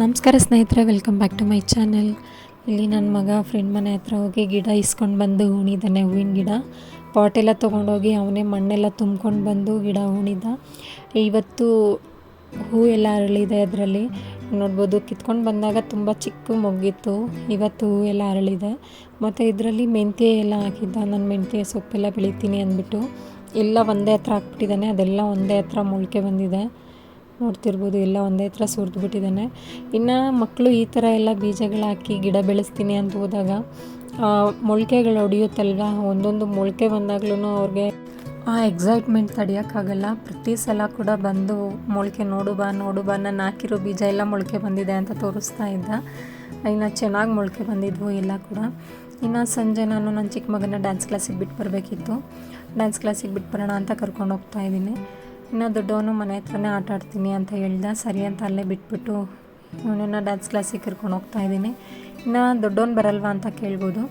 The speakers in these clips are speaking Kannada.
ನಮಸ್ಕಾರ ಸ್ನೇಹಿತರೆ welcome back to my channel ಇಲ್ಲಿ ನನ್ನ ಮಗ ಫ್ರೆಂಡ್ ಮನೆ ಹತ್ರ ಹೋಗಿ ಗಿಡ ಇಸ್ಕೊಂಡು ಬಂದು ಉಣಿದಾನೆ ಹೂವಿನ ಗಿಡ. ಪಾಟೆಲ್ಲ ತೊಗೊಂಡೋಗಿ ಅವನೇ ಮಣ್ಣೆಲ್ಲ ತುಂಬ್ಕೊಂಡು ಬಂದು ಗಿಡ ಉಣಿದ ಇವತ್ತು ಹೂ ಎಲ್ಲ ಅರಳಿದೆ ಅದರಲ್ಲಿ. ನೋಡ್ಬೋದು, ಕಿತ್ಕೊಂಡು ಬಂದಾಗ ತುಂಬ ಚಿಕ್ಕ ಮೊಗ್ಗಿತ್ತು. ಇವತ್ತು ಹೂ ಎಲ್ಲ ಅರಳಿದೆ. ಮತ್ತು ಇದರಲ್ಲಿ ಮೆಂತ್ಯ ಎಲ್ಲ ಹಾಕಿದ್ದ. ನಾನು ಮೆಂತ್ಯ ಸೊಪ್ಪೆಲ್ಲ ಬೆಳಿತೀನಿ ಅಂದ್ಬಿಟ್ಟು. ಎಲ್ಲ ಒಂದೇ ಹತ್ರ ಹಾಕ್ಬಿಟ್ಟಿದ್ದಾನೆ ಅದೆಲ್ಲ ಒಂದೇ ಹತ್ರ ಮೊಳಕೆ ಬಂದಿದೆ. ನೋಡ್ತಿರ್ಬೋದು, ಎಲ್ಲ ಒಂದೇ ಥರ ಸುರಿದು ಬಿಟ್ಟಿದ್ದಾನೆ. ಇನ್ನು ಮಕ್ಕಳು ಈ ಥರ ಎಲ್ಲ ಬೀಜಗಳು ಹಾಕಿ ಗಿಡ ಬೆಳೆಸ್ತೀನಿ ಅಂತ ಹೋದಾಗ ಮೊಳಕೆಗಳು ಹೊಡಿಯುತ್ತಲ್ವ? ಒಂದೊಂದು ಮೊಳಕೆ ಬಂದಾಗ್ಲೂ ಅವ್ರಿಗೆ ಆ ಎಕ್ಸೈಟ್ಮೆಂಟ್ ತಡೆಯೋಕ್ಕಾಗಲ್ಲ. ಪ್ರತಿ ಸಲ ಕೂಡ ಬಂದು ಮೊಳಕೆ ನೋಡು ಬಾ ನೋಡು ಬಾ, ನಾನು ಹಾಕಿರೋ ಬೀಜ ಎಲ್ಲ ಮೊಳಕೆ ಬಂದಿದೆ ಅಂತ ತೋರಿಸ್ತಾ ಇದ್ದ. ಇನ್ನು ಚೆನ್ನಾಗಿ ಮೊಳಕೆ ಬಂದಿದ್ವು ಎಲ್ಲ ಕೂಡ. ಇನ್ನು ಸಂಜೆ ನಾನು ನನ್ನ ಚಿಕ್ಕ ಮಗನ ಡ್ಯಾನ್ಸ್ ಕ್ಲಾಸಿಗೆ ಬಿಟ್ಟು ಬರಬೇಕಿತ್ತು. ಡ್ಯಾನ್ಸ್ ಕ್ಲಾಸಿಗೆ ಬಿಟ್ಟು ಬರೋಣ ಅಂತ ಕರ್ಕೊಂಡು ಹೋಗ್ತಾ ಇದ್ದೀನಿ. ಇನ್ನು ದೊಡ್ಡವನು ಮನೆ ಹತ್ರನೇ ಆಟ ಆಡ್ತೀನಿ ಅಂತ ಹೇಳ್ದ. ಸರಿ ಅಂತ ಅಲ್ಲೇ ಬಿಟ್ಬಿಟ್ಟು ಇವನನ್ನು ಡ್ಯಾನ್ಸ್ ಕ್ಲಾಸಿಗೆ ಕರ್ಕೊಂಡು ಹೋಗ್ತಾ ಇದ್ದೀನಿ. ಇನ್ನು ದೊಡ್ಡವನು ಬರಲ್ವಾ ಅಂತ ಕೇಳ್ಬೋದು.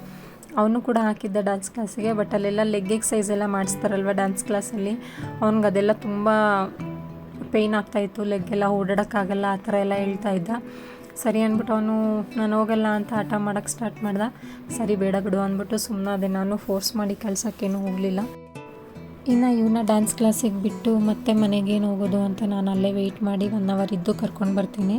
ಅವನು ಕೂಡ ಹಾಕಿದ್ದ ಡ್ಯಾನ್ಸ್ ಕ್ಲಾಸಿಗೆ ಬಟ್ ಅಲ್ಲೆಲ್ಲ ಲೆಗ್ ಎಕ್ಸೈಸ್ ಎಲ್ಲ ಮಾಡಿಸ್ತಾರಲ್ವ ಡ್ಯಾನ್ಸ್ ಕ್ಲಾಸಲ್ಲಿ ಅವ್ನಿಗೆ ಅದೆಲ್ಲ ತುಂಬ ಪೇಯ್ನ್ ಆಗ್ತಾಯಿತ್ತು ಲೆಗ್ಗೆಲ್ಲ ಓಡಾಡೋಕ್ಕಾಗಲ್ಲ ಆ ಥರ ಎಲ್ಲ ಹೇಳ್ತಾ ಇದ್ದ. ಸರಿ ಅಂದ್ಬಿಟ್ಟು ಅವನು, ನಾನು ಹೋಗಲ್ಲ ಅಂತ ಆಟ ಮಾಡೋಕ್ಕೆ ಸ್ಟಾರ್ಟ್ ಮಾಡ್ದೆ. ಸರಿ ಬೇಡ ಬಿಡು ಅಂದ್ಬಿಟ್ಟು ಸುಮ್ಮನೆ ಅದೇ ನಾನು ಫೋರ್ಸ್ ಮಾಡಿ ಕಳ್ಸೋಕ್ಕೇನು ಹೋಗಲಿಲ್ಲ. ಇನ್ನು ಇವನ್ನ ಡ್ಯಾನ್ಸ್ ಕ್ಲಾಸಿಗೆ ಬಿಟ್ಟು ಮತ್ತೆ ಮನೆಗೇನು ಹೋಗೋದು ಅಂತ ನಾನು ಅಲ್ಲೇ ವೆಯ್ಟ್ ಮಾಡಿ ಒನ್ ಅವರ್ ಇದ್ದು ಕರ್ಕೊಂಡು ಬರ್ತೀನಿ.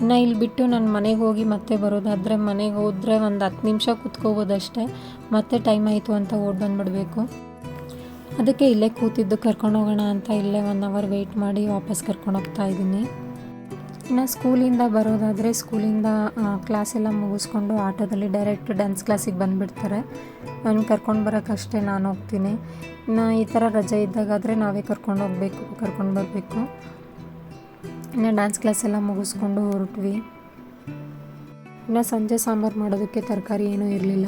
ಇನ್ನು ಇಲ್ಲಿ ಬಿಟ್ಟು ನಾನು ಮನೆಗೆ ಹೋಗಿ ಮತ್ತೆ ಬರೋದಾದರೆ ಮನೆಗೆ ಹೋದರೆ ಒಂದು ಹತ್ತು ನಿಮಿಷ ಕೂತ್ಕೋಬೋದಷ್ಟೇ. ಮತ್ತೆ ಟೈಮ್ ಆಯಿತು ಅಂತ ಓಡ್ ಬಂದುಬಿಡಬೇಕು. ಅದಕ್ಕೆ ಇಲ್ಲೇ ಕೂತಿದ್ದು ಕರ್ಕೊಂಡು ಹೋಗೋಣ ಅಂತ ಇಲ್ಲೇ ಒನ್ ಅವರ್ ವೆಯ್ಟ್ ಮಾಡಿ ವಾಪಸ್ ಕರ್ಕೊಂಡು ಹೋಗ್ತಾ ಇದ್ದೀನಿ. ಇನ್ನು ಸ್ಕೂಲಿಂದ ಬರೋದಾದರೆ ಸ್ಕೂಲಿಂದ ಕ್ಲಾಸ್ ಎಲ್ಲ ಮುಗಿಸ್ಕೊಂಡು ಆಟೋದಲ್ಲಿ ಡೈರೆಕ್ಟ್ ಡ್ಯಾನ್ಸ್ ಕ್ಲಾಸಿಗೆ ಬಂದುಬಿಡ್ತಾರೆ. ನಾನು ಕರ್ಕೊಂಡು ಬರೋಕ್ಕಷ್ಟೇ ನಾನು ಹೋಗ್ತೀನಿ. ಇನ್ನು ಈ ಥರ ರಜೆ ಇದ್ದಾಗಾದರೆ ನಾವೇ ಕರ್ಕೊಂಡು ಹೋಗಬೇಕು, ಕರ್ಕೊಂಡು ಬರಬೇಕು. ಇನ್ನು ಡ್ಯಾನ್ಸ್ ಕ್ಲಾಸ್ ಎಲ್ಲ ಮುಗಿಸ್ಕೊಂಡು ಹೊರಟ್ವಿ. ಇನ್ನು ಸಂಜೆ ಸಾಂಬಾರು ಮಾಡೋದಕ್ಕೆ ತರಕಾರಿ ಏನೂ ಇರಲಿಲ್ಲ.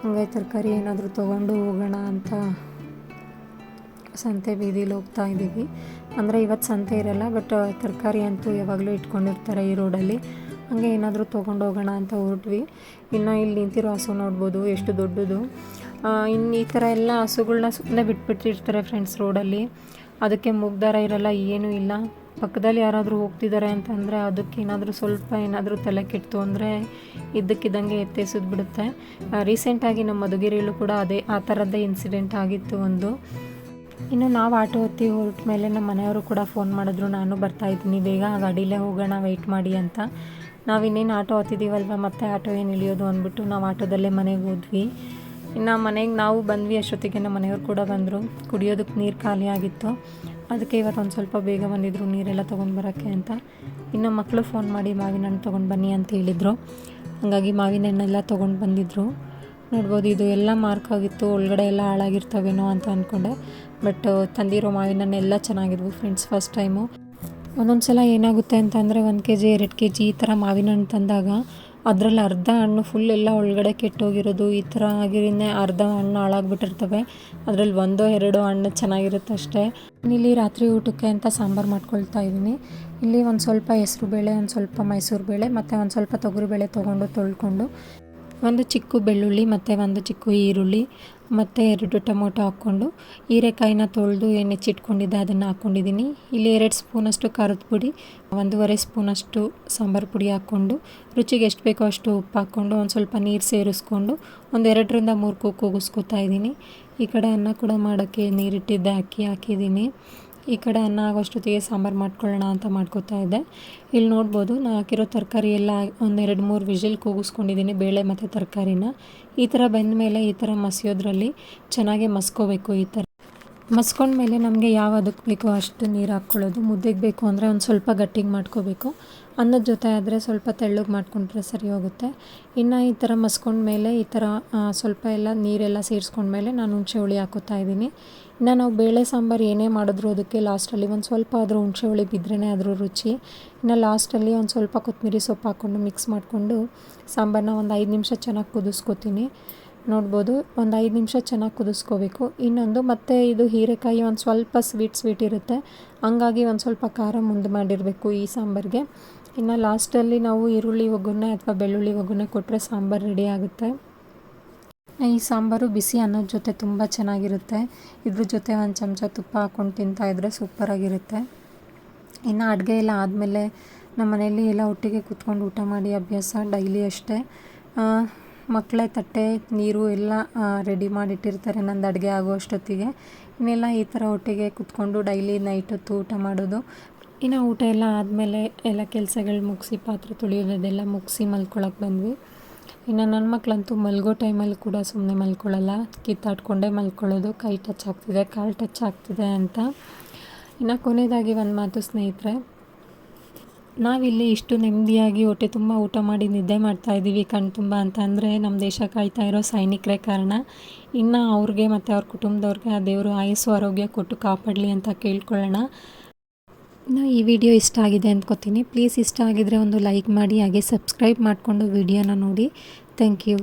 ಹಂಗಾಗಿ ತರಕಾರಿ ಏನಾದರೂ ತೊಗೊಂಡು ಹೋಗೋಣ ಅಂತ ಸಂತೆ ಬೀದಿಲಿ ಹೋಗ್ತಾ ಇದ್ದೀವಿ. ಅಂದರೆ ಇವತ್ತು ಸಂತೆ ಇರಲ್ಲ ಬಟ್ ತರಕಾರಿ ಅಂತೂ ಯಾವಾಗಲೂ ಇಟ್ಕೊಂಡಿರ್ತಾರೆ ಈ ರೋಡಲ್ಲಿ. ಹಾಗೆ ಏನಾದರೂ ತೊಗೊಂಡು ಹೋಗೋಣ ಅಂತ ಹೊರಟ್ವಿ. ಇನ್ನು ಇಲ್ಲಿ ನಿಂತಿರೋ ಹಸು ನೋಡ್ಬೋದು, ಎಷ್ಟು ದೊಡ್ಡದು. ಇನ್ನು ಈ ಥರ ಎಲ್ಲ ಹಸುಗಳನ್ನ ಸುಮ್ಮನೆ ಬಿಟ್ಬಿಟ್ಟಿರ್ತಾರೆ ಫ್ರೆಂಡ್ಸ್ ರೋಡಲ್ಲಿ. ಅದಕ್ಕೆ ಮುಗ್ದಾರ ಇರಲ್ಲ, ಏನೂ ಇಲ್ಲ. ಪಕ್ಕದಲ್ಲಿ ಯಾರಾದರೂ ಹೋಗ್ತಿದ್ದಾರೆ ಅಂತಂದರೆ ಅದಕ್ಕೆ ಏನಾದರೂ ಸ್ವಲ್ಪ ಏನಾದರೂ ತಲೆ ಕೆಟ್ಟು ಅಂದರೆ ಇದ್ದಕ್ಕಿದ್ದಂಗೆ ಎತ್ತೆಸಿದ್ಬಿಡುತ್ತೆ. ರೀಸೆಂಟಾಗಿ ನಮ್ಮ ಮಧುಗಿರಿಯಲ್ಲೂ ಕೂಡ ಅದೇ, ಆ ಥರದ್ದೇ ಇನ್ಸಿಡೆಂಟ್ ಆಗಿತ್ತು ಒಂದು. ಇನ್ನು ನಾವು ಆಟೋ ಹೊತ್ತಿ ಹೊರಟ ಮೇಲೆ ನಮ್ಮ ಮನೆಯವರು ಕೂಡ ಫೋನ್ ಮಾಡಿದ್ರು, ನಾನು ಬರ್ತಾ ಇದ್ದೀನಿ, ಬೇಗ ಗಾಡಿಲೇ ಹೋಗೋಣ ವೆಯ್ಟ್ ಮಾಡಿ ಅಂತ. ನಾವು ಇನ್ನೇನು ಆಟೋ ಹತ್ತಿದ್ದೀವಲ್ವ ಮತ್ತೆ ಆಟೋ ಏನು ಇಳಿಯೋದು ಅಂದ್ಬಿಟ್ಟು ನಾವು ಆಟೋದಲ್ಲೇ ಮನೆಗೆ ಹೋದ್ವಿ. ಇನ್ನು ಮನೆಗೆ ನಾವು ಬಂದ್ವಿ ಅಷ್ಟೊತ್ತಿಗೆ ನಮ್ಮ ಮನೆಯವರು ಕೂಡ ಬಂದರು. ಕುಡಿಯೋದಕ್ಕೆ ನೀರು ಖಾಲಿ ಆಗಿತ್ತು. ಅದಕ್ಕೆ ಇವತ್ತು ಒಂದು ಸ್ವಲ್ಪ ಬೇಗ ಬಂದಿದ್ರು, ನೀರೆಲ್ಲ ತೊಗೊಂಡು ಬರೋಕ್ಕೆ ಅಂತ. ಇನ್ನು ಮಕ್ಕಳು ಫೋನ್ ಮಾಡಿ ಮಾವಿನ ಹಣ್ಣು ತೊಗೊಂಡು ಬನ್ನಿ ಅಂತ ಹೇಳಿದರು. ಹಾಗಾಗಿ ಮಾವಿನ ಹಣ್ಣೆಲ್ಲ ತೊಗೊಂಡು ಬಂದಿದ್ದರು ನೋಡ್ಬೋದು, ಇದು ಎಲ್ಲ ಮಾರ್ಕ್ ಆಗಿತ್ತು, ಒಳಗಡೆ ಎಲ್ಲ ಹಾಳಾಗಿರ್ತಾವೇನೋ ಅಂತ ಅಂದ್ಕೊಂಡೆ ಬಟ್ ತಂದಿರೋ ಮಾವಿನ ಎಲ್ಲ ಚೆನ್ನಾಗಿದ್ವು ಫ್ರೆಂಡ್ಸ್ ಫಸ್ಟ್ ಟೈಮು ಒಂದೊಂದು ಸಲ ಏನಾಗುತ್ತೆ ಅಂತಂದರೆ ಒಂದು ಕೆ ಜಿ ಎರಡು ಕೆ ಜಿ ಈ ಥರ ಮಾವಿನ ಹಣ್ಣು ತಂದಾಗ ಅದರಲ್ಲಿ ಅರ್ಧ ಹಣ್ಣು ಫುಲ್ ಎಲ್ಲ ಒಳಗಡೆ ಕೆಟ್ಟೋಗಿರೋದು, ಈ ಥರ ಆಗಿರಿಂದೇ ಅರ್ಧ ಹಣ್ಣು ಹಾಳಾಗ್ಬಿಟ್ಟಿರ್ತವೆ. ಅದರಲ್ಲಿ ಒಂದೋ ಎರಡೋ ಹಣ್ಣು ಚೆನ್ನಾಗಿರುತ್ತೆ ಅಷ್ಟೇ. ಇಲ್ಲಿ ರಾತ್ರಿ ಊಟಕ್ಕೆ ಅಂತ ಸಾಂಬಾರು ಮಾಡ್ಕೊಳ್ತಾ ಇದ್ದೀನಿ. ಇಲ್ಲಿ ಒಂದು ಸ್ವಲ್ಪ ಹೆಸ್ರು ಬೇಳೆ, ಒಂದು ಸ್ವಲ್ಪ ಮೈಸೂರು ಬೇಳೆ, ಮತ್ತು ಒಂದು ಸ್ವಲ್ಪ ತೊಗರಿಬೇಳೆ ತೊಗೊಂಡು ತೊಳ್ಕೊಂಡು ಒಂದು ಚಿಕ್ಕ ಬೆಳ್ಳುಳ್ಳಿ, ಮತ್ತು ಒಂದು ಚಿಕ್ಕ ಈರುಳ್ಳಿ, ಮತ್ತು ಎರಡು ಟೊಮೊಟೊ ಹಾಕ್ಕೊಂಡು ಹೀರೆಕಾಯಿನ ತೊಳೆದು ಏನು ಹೆಚ್ಚಿಟ್ಕೊಂಡಿದ್ದೆ ಅದನ್ನು ಹಾಕ್ಕೊಂಡಿದ್ದೀನಿ. ಇಲ್ಲಿ ಎರಡು ಸ್ಪೂನಷ್ಟು ಖಾರದ ಪುಡಿ, ಒಂದೂವರೆ ಸ್ಪೂನಷ್ಟು ಸಾಂಬಾರು ಪುಡಿ ಹಾಕ್ಕೊಂಡು, ರುಚಿಗೆ ಎಷ್ಟು ಬೇಕೋ ಅಷ್ಟು ಉಪ್ಪು ಹಾಕ್ಕೊಂಡು, ಒಂದು ಸ್ವಲ್ಪ ನೀರು ಸೇರಿಸ್ಕೊಂಡು, ಒಂದು ಎರಡರಿಂದ ಮೂರು ಕೂಗು ಕೂಗಿಸ್ಕೊತಾ ಇದ್ದೀನಿ. ಈ ಕಡೆ ಅನ್ನ ಕೂಡ ಮಾಡೋಕ್ಕೆ ನೀರಿಟ್ಟಿದ್ದೆ, ಅಕ್ಕಿ ಹಾಕಿದ್ದೀನಿ. ಈ ಕಡೆ ಅನ್ನ ಆಗೋಷ್ಟೊತ್ತಿಗೆ ಸಾಂಬಾರು ಮಾಡ್ಕೊಳ್ಳೋಣ ಅಂತ ಮಾಡ್ಕೋತಾ ಇದ್ದೆ. ಇಲ್ಲಿ ನೋಡ್ಬೋದು ನಾನು ಹಾಕಿರೋ ತರಕಾರಿ ಎಲ್ಲ ಒಂದೆರಡು ಮೂರು ವಿಜಿಲ್ ಕೂಗಿಸ್ಕೊಂಡಿದ್ದೀನಿ, ಬೇಳೆ ಮತ್ತು ತರಕಾರಿನ. ಈ ಥರ ಬೆಂದ ಮೇಲೆ ಈ ಥರ ಮಸಿಯೋದ್ರಲ್ಲಿ ಚೆನ್ನಾಗಿ ಮಸ್ಕೋಬೇಕು ಈ ಥರ ಮಸ್ಕೊಂಡ್ಮೇಲೆ ನಮಗೆ ಯಾವ ಅದಕ್ಕೆ ಬೇಕೋ ಅಷ್ಟು ನೀರು ಹಾಕ್ಕೊಳ್ಳೋದು. ಮುದ್ದೆಗೆ ಬೇಕು ಅಂದರೆ ಒಂದು ಸ್ವಲ್ಪ ಗಟ್ಟಿಗೆ ಮಾಡ್ಕೋಬೇಕು. ಅನ್ನದ ಜೊತೆ ಆದರೆ ಸ್ವಲ್ಪ ತೆಳ್ಳಗೆ ಮಾಡ್ಕೊಂಡ್ರೆ ಸರಿ ಹೋಗುತ್ತೆ. ಇನ್ನು ಈ ಥರ ಮಸ್ಕೊಂಡ್ಮೇಲೆ ಈ ಥರ ಸ್ವಲ್ಪ ಎಲ್ಲ ನೀರೆಲ್ಲ ಸೇರಿಸ್ಕೊಂಡ್ಮೇಲೆ ನಾನು ಹುಣಸೆ ಹುಳಿ ಹಾಕೋತಾ ಇದ್ದೀನಿ. ಇನ್ನು ನಾವು ಬೇಳೆ ಸಾಂಬಾರು ಏನೇ ಮಾಡಿದ್ರು ಅದಕ್ಕೆ ಲಾಸ್ಟಲ್ಲಿ ಒಂದು ಸ್ವಲ್ಪ ಆದರೂ ಹುಣಸೆ ಹುಳಿ ಬಿದ್ರೇ ಅದ್ರ ರುಚಿ. ಇನ್ನು ಲಾಸ್ಟಲ್ಲಿ ಒಂದು ಸ್ವಲ್ಪ ಕೊತ್ತಂಬರಿ ಸೊಪ್ಪು ಹಾಕ್ಕೊಂಡು ಮಿಕ್ಸ್ ಮಾಡಿಕೊಂಡು ಸಾಂಬಾರನ್ನ ಒಂದು ಐದು ನಿಮಿಷ ಚೆನ್ನಾಗಿ ಕುದಿಸ್ಕೊತೀನಿ. ನೋಡ್ಬೋದು ಒಂದು ಐದು ನಿಮಿಷ ಚೆನ್ನಾಗಿ ಕುದಿಸ್ಕೋಬೇಕು. ಇನ್ನೊಂದು ಮತ್ತು ಇದು ಹೀರೆಕಾಯಿ ಒಂದು ಸ್ವಲ್ಪ ಸ್ವೀಟ್ ಸ್ವೀಟ್ ಇರುತ್ತೆ. ಹಂಗಾಗಿ ಒಂದು ಸ್ವಲ್ಪ ಖಾರ ಮುಂದೆ ಮಾಡಿರಬೇಕು ಈ ಸಾಂಬಾರಿಗೆ. ಇನ್ನು ಲಾಸ್ಟಲ್ಲಿ ನಾವು ಈರುಳ್ಳಿ ಒಗ್ಗರಣೆ ಅಥವಾ ಬೆಳ್ಳುಳ್ಳಿ ಒಗ್ಗರಣೆ ಕೊಟ್ಟರೆ ಸಾಂಬಾರು ರೆಡಿ ಆಗುತ್ತೆ. ಈ ಸಾಂಬಾರು ಬಿಸಿ ಅನ್ನದ ಜೊತೆ ತುಂಬ ಚೆನ್ನಾಗಿರುತ್ತೆ. ಇದ್ರ ಜೊತೆ ಒಂದು ಚಮಚ ತುಪ್ಪ ಹಾಕ್ಕೊಂಡು ತಿಂತಾಯಿದ್ರೆ ಸೂಪರಾಗಿರುತ್ತೆ ಇನ್ನು ಅಡುಗೆ ಎಲ್ಲ ಆದಮೇಲೆ ನಮ್ಮ ಮನೆಯಲ್ಲಿ ಎಲ್ಲ ಒಟ್ಟಿಗೆ ಕೂತ್ಕೊಂಡು ಊಟ ಮಾಡಿ ಅಭ್ಯಾಸ ಡೈಲಿ ಅಷ್ಟೇ. ಮಕ್ಕಳೇ ತಟ್ಟೆ, ನೀರು ಎಲ್ಲ ರೆಡಿ ಮಾಡಿಟ್ಟಿರ್ತಾರೆ ನಂದು ಅಡುಗೆ ಆಗೋ ಅಷ್ಟೊತ್ತಿಗೆ ಇನ್ನೆಲ್ಲ ಈ ಥರ ಒಟ್ಟಿಗೆ ಕೂತ್ಕೊಂಡು ಡೈಲಿ ನೈಟ್ ಹೊತ್ತು ಊಟ ಮಾಡೋದು. ಇನ್ನು ಊಟ ಎಲ್ಲ ಆದಮೇಲೆ ಎಲ್ಲ ಕೆಲಸಗಳು ಮುಗಿಸಿ ಪಾತ್ರೆ ತೊಳೆಯೋದೆಲ್ಲ ಮುಗಿಸಿ ಮಲ್ಕೊಳಕ್ಕೆ ಬಂದ್ವಿ. ಇನ್ನು ನನ್ನ ಮಕ್ಕಳಂತೂ ಮಲ್ಗೋ ಟೈಮಲ್ಲಿ ಕೂಡ ಸುಮ್ಮನೆ ಮಲ್ಕೊಳ್ಳಲ್ಲ. ಕಿತ್ತಾಡ್ಕೊಂಡೇ ಮಲ್ಕೊಳ್ಳೋದು, ಕೈ ಟಚ್ ಆಗ್ತಿದೆ, ಕಾಲು ಟಚ್ ಆಗ್ತಿದೆ ಅಂತ. ಇನ್ನು ಕೊನೆಯದಾಗಿ ಒಂದು ಮಾತು ಸ್ನೇಹಿತರೆ. ನಾವಿಲ್ಲಿ ಇಷ್ಟು ನೆಮ್ಮದಿಯಾಗಿ ಹೊಟ್ಟೆ ತುಂಬ ಊಟ ಮಾಡಿ ನಿದ್ದೆ ಮಾಡ್ತಾ ಇದ್ದೀವಿ ಕಣ್ ತುಂಬ ಅಂತ ಅಂದರೆ ನಮ್ಮ ದೇಶ ಕಾಯ್ತಾ ಇರೋ ಸೈನಿಕರೇ ಕಾರಣ. ಇನ್ನು ಅವ್ರಿಗೆ ಮತ್ತು ಅವ್ರ ಕುಟುಂಬದವ್ರಿಗೆ ಆ ದೇವರು ಆಯಸ್ಸು, ಆರೋಗ್ಯ ಕೊಟ್ಟು ಕಾಪಾಡಲಿ ಅಂತ ಕೇಳ್ಕೊಳ್ಳೋಣ. ಈ ವಿಡಿಯೋ ಇಷ್ಟ ಆಗಿದೆ ಅಂದ್ಕೋತೀನಿ ಪ್ಲೀಸ್ ಇಷ್ಟ ಆಗಿದರೆ ಒಂದು ಲೈಕ್ ಮಾಡಿ, ಹಾಗೆ ಸಬ್ಸ್ಕ್ರೈಬ್ ಮಾಡಿಕೊಂಡು ವಿಡಿಯೋನ ನೋಡಿ. Thank you.